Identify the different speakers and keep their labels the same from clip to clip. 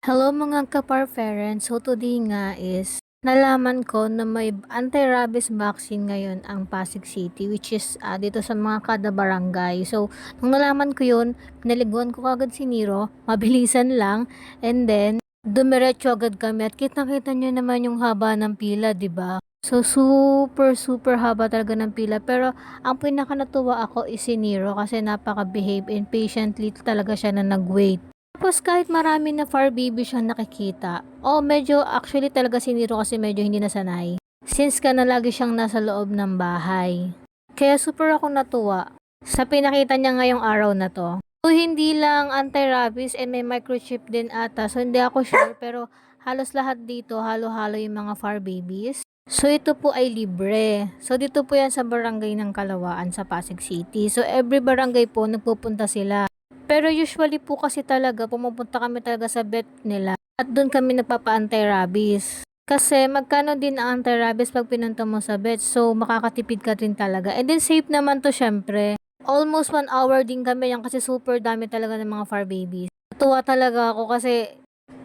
Speaker 1: Hello mga kapar parents. So today nga is nalaman ko na may anti-rabies vaccine ngayon ang Pasig City which is ah, dito sa mga kada barangay. So nung nalaman ko yun, pinaliguan ko kagad si Niro, mabilisan lang and then dumiretso agad kami at kitang-kita nyo naman yung haba ng pila, 'di ba? So super super haba talaga ng pila pero ang pinaka natuwa ako is si Niro kasi napaka-behave and patiently talaga siya na nag-wait. Tapos kahit marami na far baby siyang nakikita, oh medyo actually talaga si Nero kasi medyo hindi nasanay. Since ka na lagi siyang nasa loob ng bahay. Kaya super ako natuwa sa pinakita niya ngayong araw na to. So hindi lang anti-rabies and may microchip din ata. So hindi ako sure pero halos lahat dito halo-halo yung mga far babies. So ito po ay libre. So dito po yan sa barangay ng Kalawaan sa Pasig City. So every barangay po nagpupunta sila. Pero usually po kasi talaga, pumupunta kami talaga sa vet nila at doon kami nagpapa-anti-rabies. Kasi magkano din ang anti-rabies pag pinunta mo sa vet, so makakatipid ka din talaga. And then safe naman to syempre. Almost one hour din kami yan kasi super dami talaga ng mga far babies. Natuwa talaga ako kasi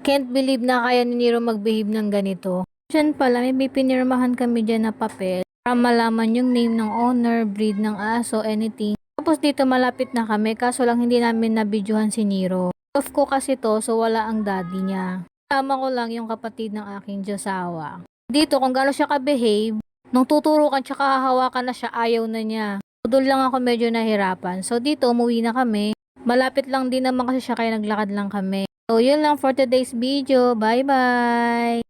Speaker 1: can't believe na kaya ni Nero mag-behave ng ganito. Diyan pala, may pinirmahan kami dyan na papel para malaman yung name ng owner, breed ng aso, anything. Tapos dito malapit na kami, kaso lang hindi namin nabidyohan si Nero. Off ko kasi to, so wala ang daddy niya. Tama ko lang yung kapatid ng aking Diyosawa. Dito, kung gano'n siya ka-behave, nung tuturukan tsaka hahawakan na siya, ayaw na niya. Doon lang ako medyo nahirapan. So, dito, umuwi na kami. Malapit lang din naman kasi siya, kaya naglakad lang kami. So, yun lang for today's video. Bye-bye!